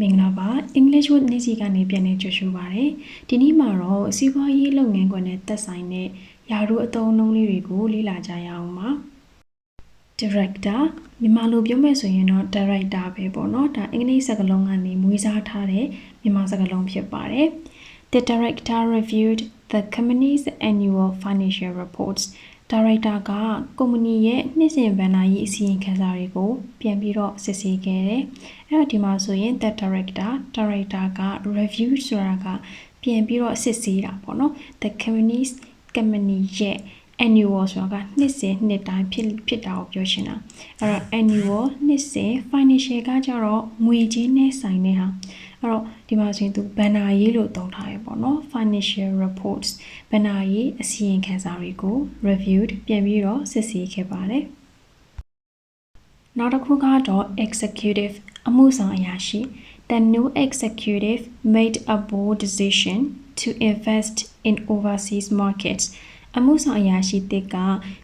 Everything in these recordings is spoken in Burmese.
မင်္ဂလာပါ English with နေ့စီကနေပြန်နေကြိုဆိုပါရစေဒီနေ့မှာတော့စီးပွားရေးလုပ်ငန်းခွင်နဲ့သက်ဆိုင်တဲ့ယာရုအသုံးအနှုန်းလေးတွေကိုလေ့လာကြရအောင်ပါ director မြန်မာလိုပြောမယ်ဆိုရင်တော့ director ပဲပေါ့နော်ဒါအင်္ဂလိပ်စကားလုံးကနေမွေးစားထားတဲ့မြန်မာစကားလုံးဖြစ်ပါတယ် The director reviewed the company's annual financial reports ဒါရိုက်တာကကုမ္ပဏီရဲ့နှစ်စဉ်ဘဏ္ဍာရေးအစီရင်ခံစာတွေကို ပြန်ပြီးတော့စစ်ဆေးခဲ့တယ်။အဲ့တော့ဒီမှာဆိုရင် the director director က review ဆိုတာကပြန်ပြီးတော့စစ်ဆေးတာပေါ့နော်။ the company's company ရဲ့ annual ဆိုတာကနှစ်စဉ်နှစ်တိုင်းဖြစ်ဖြစ်တာကိုပြောချင်တာ။အဲ့တော့ annual နှစ်စဉ် financial ကကြတော့ငွေကြေးနဲ့ဆိုင်တဲ့ဟာ အဲ့တော့ဒီမှာဆိုရင်သူဘဏ္ဍာရေးလို့သုံးထားရပေါ့နော် financial reports ဘဏ္ဍာရေးအစီရင်ခံစာတွေကို reviewed ပြန်ပြီးတော့စစ်ဆေးခဲ့ပါတယ်နောက်တစ်ခုကတော့ executive အမှုဆောင်အရာရှိ The new executive made a bold decision to invest in overseas markets အမှုဆောင်အရာရှိတစ်က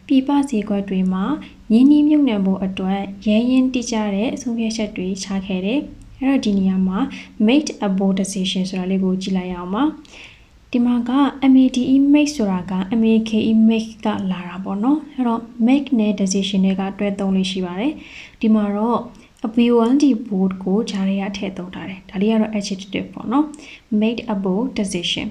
ပြည်ပဈေးကွက်တွေမှာရင်းနှီးမြှုပ်နှံဖို့အတွက်ရဲရင်တိကျတဲ့အဆုံးဖြတ်ချက်တွေချခဲ့တယ်။ အဲ့တော့ဒီနေရာမှာ made a bold decision ဆိုတာလေးကိုကြည့်လိုက်အောင်ပါ။ဒီမှာက MADE make ဆိုတာက MAKE make ကလာတာပေါ့နော်။အဲ့တော့ make နဲ့ decision တွေကတွဲသုံးလေးရှိပါတယ်။ဒီမှာတော့ a B1D board ကိုဂျားရထည့်သုံးထားတယ်။ဒါလေးကတော့ adjective ပေါ့နော်။ made a bold decision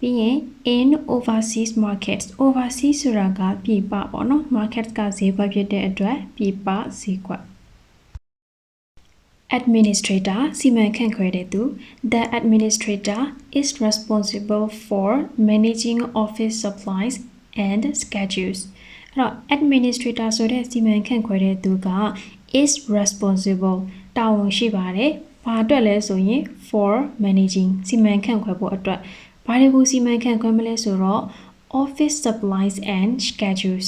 ပြီးရင် in overseas markets overseas ဆိုတာကပြည်ပပေါ့နော် market ကဈေးကွက်ဖြစ်တဲ့အတွက်ပြည်ပဈေးကွက် administrator စီမံခန့်ခွဲတဲ့သူ the administrator is responsible for managing office supplies and schedules အဲ့တော့ administrator ဆိုတဲ့စီမံခန့်ခွဲတဲ့သူက is responsible တာဝန်ရှိပါတယ်ဘာအတွက်လဲဆိုရင် for managing စီမံခန့်ခွဲဖို့အတွက်ဘာတွေကိုစီမံခန့်ခွဲမလဲဆိုတော့ office supplies and schedules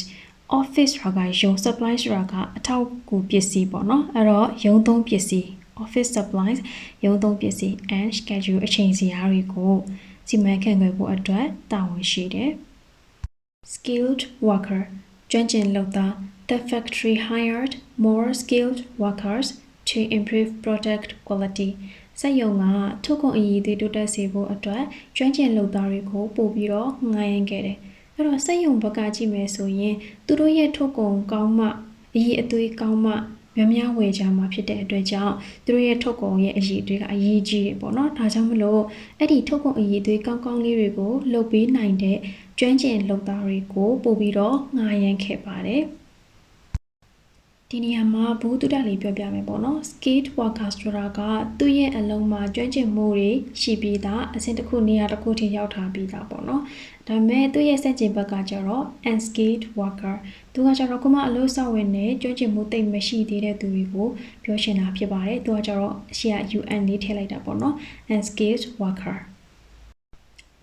office ဆိုတာကရုံ supply ဆိုတာကအထောက်အကူပစ္စည်းပေါ့နော်အဲ့တော့ရုံသုံးပစ္စည်း office supplies ရုံသုံးပစ္စည်း and schedule အချိန်စီအားတွေကိုစီမံခန့်ခွဲဖို့အတွက်တာဝန်ရှိတယ် skilled worker ကျွမ်းကျင်လုပ်သား the factory hired more skilled workers to improve product quality စက်ရုံကထုတ်ကုန်အရည်အသွေးတိုးတက်စေဖို့အတွက်ကျွမ်းကျင်လုပ်သားတွေကိုပို့ပြီးတော့ငှားရမ်းခဲ့တယ်အဲ့တော့စက်ရုံဘက်ကကြည့်မယ်ဆိုရင်သူတို့ရဲ့ထုတ်ကုန်ကောင်းမှအရည်အသွေးကောင်းမှ များများဝယ်ကြမှာဖြစ်တဲ့အတွက်ကြောင့်သူတို့ရဲ့ထုတ်ကုန်ရဲ့အရည်အသွေးကအရေးကြီးတယ်ပေါ့နော်ဒါကြောင့်မလို့အဲ့ဒီထုတ်ကုန်အရည်အသွေးကောင်းကောင်းလေးတွေကိုလုပ်ပေးနိုင်တဲ့ကျွမ်းကျင်လုပ်သားတွေကိုပို့ပြီးတော့ငှားရမ်းခဲ့ပါတယ် ဒီနေရာမှာဘူးတုဒလေးပြောပြမယ်ပေါ့နော် skate worker ဆိုတာကသူ့ရဲ့အလုံးမှာကျွမ်းကျင်မှုတွေရှိပြီးသားအဆင့်တစ်ခုနေရာတစ်ခုထိရောက်ထားပြီးသားပေါ့နော်ဒါပေမဲ့သူ့ရဲ့စက်ကျင်ဘက်ကကျတော့ unskilled worker သူကကျတော့ခုမှအလုပ်ဆောက်ဝင်နဲ့ကျွမ်းကျင်မှုတိတ်မရှိသေးတဲ့သူတွေကိုပြောရှင်တာဖြစ်ပါတယ်သူကကျတော့အရှိရ UN လေးထည့်လိုက်တာပေါ့နော် unskilled worker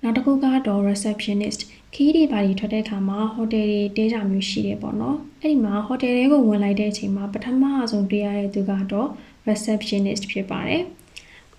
နောက်တစ်ခုကတော့ receptionist ခီးတွေဘာတွေထွက်တဲ့အခါမှာဟိုတယ်တွေတဲကြမျိုးရှိတယ်ပေါ့နော်အဲ့ဒီမှာဟိုတယ်တွေကိုဝင်လိုက်တဲ့အချိန်မှာပထမဆုံးတွေ့ရတဲ့သူကတော့ receptionist ဖြစ်ပါတယ်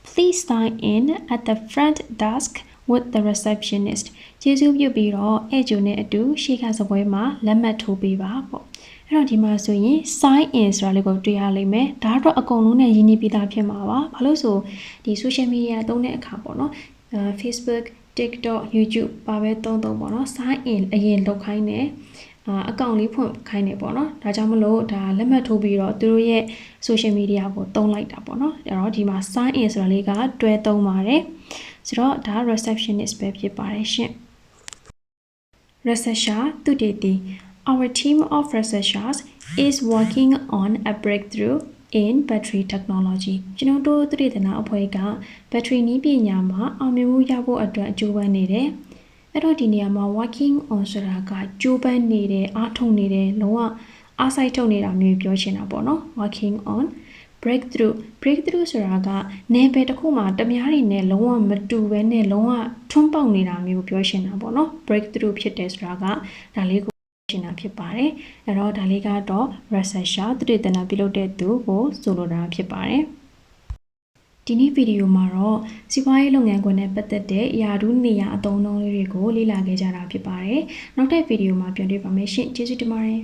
Please sign in at the front desk with the receptionist ကျေးဇူးပြုပြီးတော့အဲ့ဂျိုနဲ့အတူရှေ့ကစပွဲမှာလက်မှတ်ထိုးပေးပါပေါ့အဲ့တော့ဒီမှာဆိုရင် sign in ဆိုတာလေးကိုတွေ့ရလိမ့်မယ်ဒါတော့အကုန်လုံးနဲ့ရင်းနှီးပြီးသားဖြစ်မှာပါဘာလို့ဆိုဒီ social media သုံးတဲ့အခါပေါ့နော်အဲ Facebook TikTok YouTube ပါပဲသုံးသုံးပေါ့နော် sign in အရင်လုပ်ခိုင်းတယ်အာအကောင့်လေးဖွင့်ခိုင်းနေပေါ့နော်ဒါကြောင့်မလို့ဒါလက်မှတ်ထိုးပြီးတော့သူတို့ရဲ့ social media ကိုတုံးလိုက်တာပေါ့နော်အဲ့တော့ဒီမှာ sign in ဆိုတာလေးကတွဲသုံးပါတယ်ဆိုတော့ဒါ receptionist ပဲဖြစ်ပါတယ်ရှင် researcher သူတည်တည် our team of researchers is working on a breakthrough in battery technology ကျွန်တော်တို့သုတေသနအဖွဲ့က battery နည်းပညာမှာအောင်မြင်မှုရဖို့အတွက်ကြိုးပမ်းနေတယ်အဲ့တော့ဒီနေရာမှာ working on ဆိုတာကကြိုးပမ်းနေတယ်အားထုတ်နေတယ်လုံးဝအားစိုက်ထုတ်နေတာမျိုးပြောချင်တာပေါ့နော် working on breakthrough breakthrough ဆိုတာကနယ်ပယ်တစ်ခုမှာတမားတွေနဲ့လုံးဝမတူဘဲနဲ့လုံးဝထွန်းပေါက်နေတာမျိုးပြောချင်တာပေါ့နော် breakthrough ဖြစ်တယ်ဆိုတာကဒါလေးကို ရှင်းတာဖြစ်ပါတယ်အဲ့တော့ဒါလေးကတော့ researcher သူတေသနာပြုလုပ်တဲ့သူကိုဆိုလိုတာဖြစ်ပါတယ်ဒီနေ့ဗီဒီယိုမှာတော့စီးပွားရေးလုပ်ငန်းခွင်နဲ့ပတ်သက်တဲ့ယာဒူးနေရာအသုံးအနှုန်းလေးတွေကိုလေ့လာခဲ့ကြတာဖြစ်ပါတယ်နောက်တဲ့ဗီဒီယိုမှာပြန်တွေ့ပါမယ်ရှင်ကျေးဇူးတင်ပါတယ်